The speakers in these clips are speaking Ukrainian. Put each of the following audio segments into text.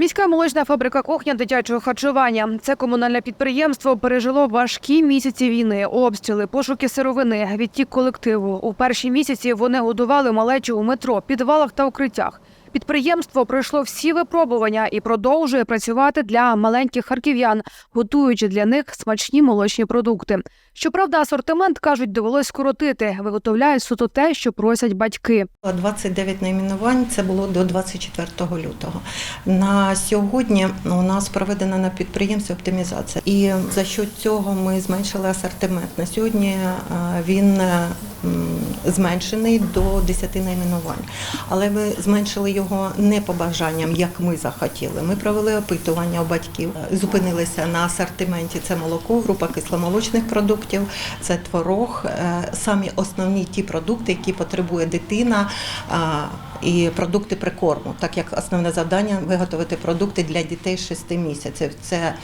Міська молочна фабрика кухня дитячого харчування. Це комунальне підприємство пережило важкі місяці війни, обстріли, пошуки сировини, відтік колективу. У перші місяці вони годували малечу у метро, підвалах та укриттях. Підприємство пройшло всі випробування і продовжує працювати для маленьких харків'ян, готуючи для них смачні молочні продукти. Щоправда, асортимент кажуть, довелось скоротити. Виготовляють суто те, що просять батьки. 29 найменувань це було до 24 лютого. На сьогодні у нас проведена на підприємстві оптимізація, і за що цього ми зменшили асортимент. На сьогодні е, він зменшений до 10 найменувань, але ми зменшили його не по бажанням, як ми захотіли. Ми провели опитування у батьків, е, зупинилися на асортименті. Це молоко, група кисломолочних продуктів, це творог, е, самі основні ті продукти, які потребує дитина і продукти прикорму, так як основне завдання виготовити продукти для дітей 6 місяців. Це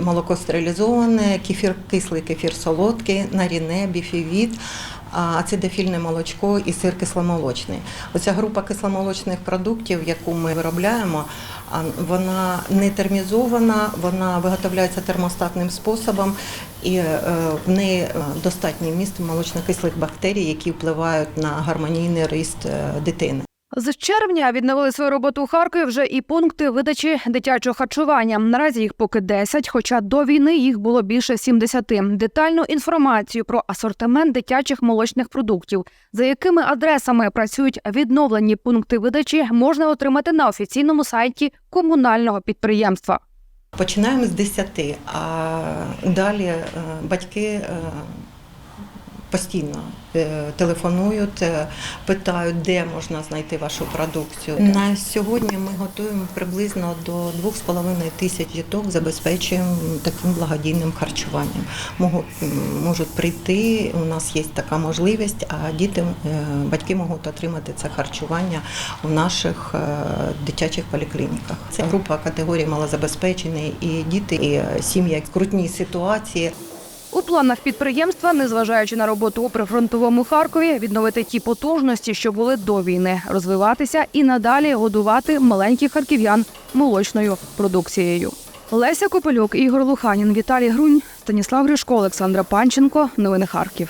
молоко стерилізоване, кефір, кислий кефір солодкий, наріне, біфівіт. Ацидофільне молочко і сир кисломолочний. Оця група кисломолочних продуктів, яку ми виробляємо, вона не термізована, вона виготовляється термостатним способом, і е, в неї е, достатній вміст молочнокислих бактерій, які впливають на гармонійний ріст е, дитини. З червня відновили свою роботу у Харкові вже і пункти видачі дитячого харчування. Наразі їх поки 10, хоча до війни їх було більше 70. Детальну інформацію про асортимент дитячих молочних продуктів, за якими адресами працюють відновлені пункти видачі, можна отримати на офіційному сайті комунального підприємства. Починаємо з 10, а далі е, батьки е, постійно е, телефонують, е, питають, де можна знайти вашу продукцію. На сьогодні ми готуємо приблизно до 2,5 тисяч діток, забезпечуємо таким благодійним харчуванням. Можуть, прийти, у нас є така можливість, а діти, е, батьки можуть отримати це харчування у наших дитячих поліклініках. Це група категорії малозабезпечені і діти, і сім'ї в скрутній ситуації. У планах підприємства, незважаючи на роботу у прифронтовому Харкові, відновити ті потужності, що були до війни, розвиватися і надалі годувати маленьких харків'ян молочною продукцією. Леся Копелюк, Ігор Луханін, Віталій Грунь, Станіслав Гришко, Олександра Панченко. Новини Харків.